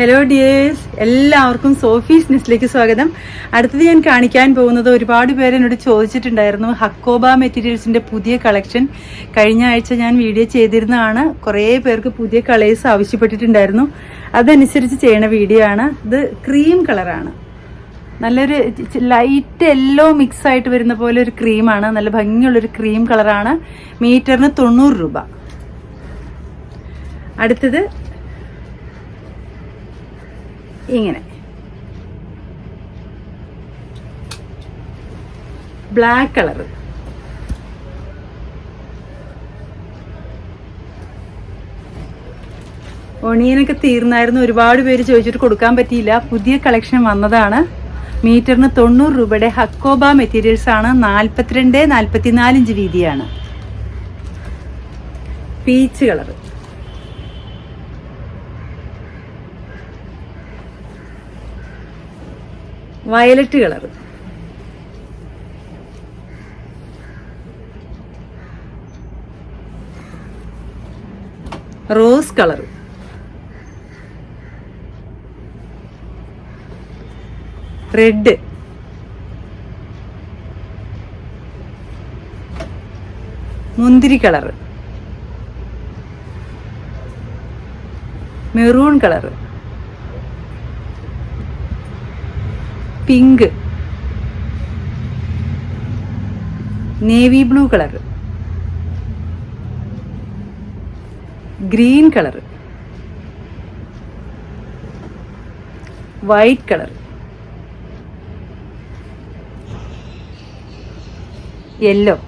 Hello dears എല്ലാവർക്കും Sophie's നെസ്റ്റിലേക്ക് സ്വാഗതം. അടുത്തത് ഞാൻ കാണിക്കാൻ പോകുന്നത് ഒരുപാട് പേര് എന്നോട് ചോദിച്ചിട്ടുണ്ടായിരുന്നു ഹക്കോബ മെറ്റീരിയൽസിന്റെ പുതിയ കളക്ഷൻ. കഴിഞ്ഞ ആഴ്ച ഞാൻ വീഡിയോ ചെയ്തിരുന്നതാണ്. കുറേ പേർക്ക് പുതിയ കളേഴ്സ് ആവശ്യപ്പെട്ടിട്ടുണ്ടായിരുന്നു. അതനുസരിച്ച് ചെയ്യണ വീഡിയോ ആണ്. ഇത് ക്രീം കളറാണ്. നല്ലൊരു ലൈറ്റ് യെല്ലോ മിക്സ് ആയിട്ട് വരുന്ന പോലെ ഒരു ക്രീമാണ്. നല്ല ഭംഗിയുള്ളൊരു ക്രീം കളറാണ്. മീറ്ററിന് തൊണ്ണൂറ് രൂപ. അടുത്തത് ഇങ്ങനെ. ബ്ലാക്ക് കളർ ഒണിയനൊക്കെ തീർന്നായിരുന്നു ഒരുപാട് പേര് ചോദിച്ചിട്ട് കൊടുക്കാൻ പറ്റിയില്ല. പുതിയ കളക്ഷൻ വന്നതാണ്. മീറ്ററിന് തൊണ്ണൂറ് രൂപയുടെ ഹക്കോബ മെറ്റീരിയൽസ് ആണ്. നാൽപ്പത്തിരണ്ട് നാൽപ്പത്തിനാലിഞ്ച് വീതിയാണ്. Peach colour violet colour. Rose colour. Red. മുന്തിരി colour. Maroon colour. Pink. Navy blue colour. Green colour. White colour. Yellow.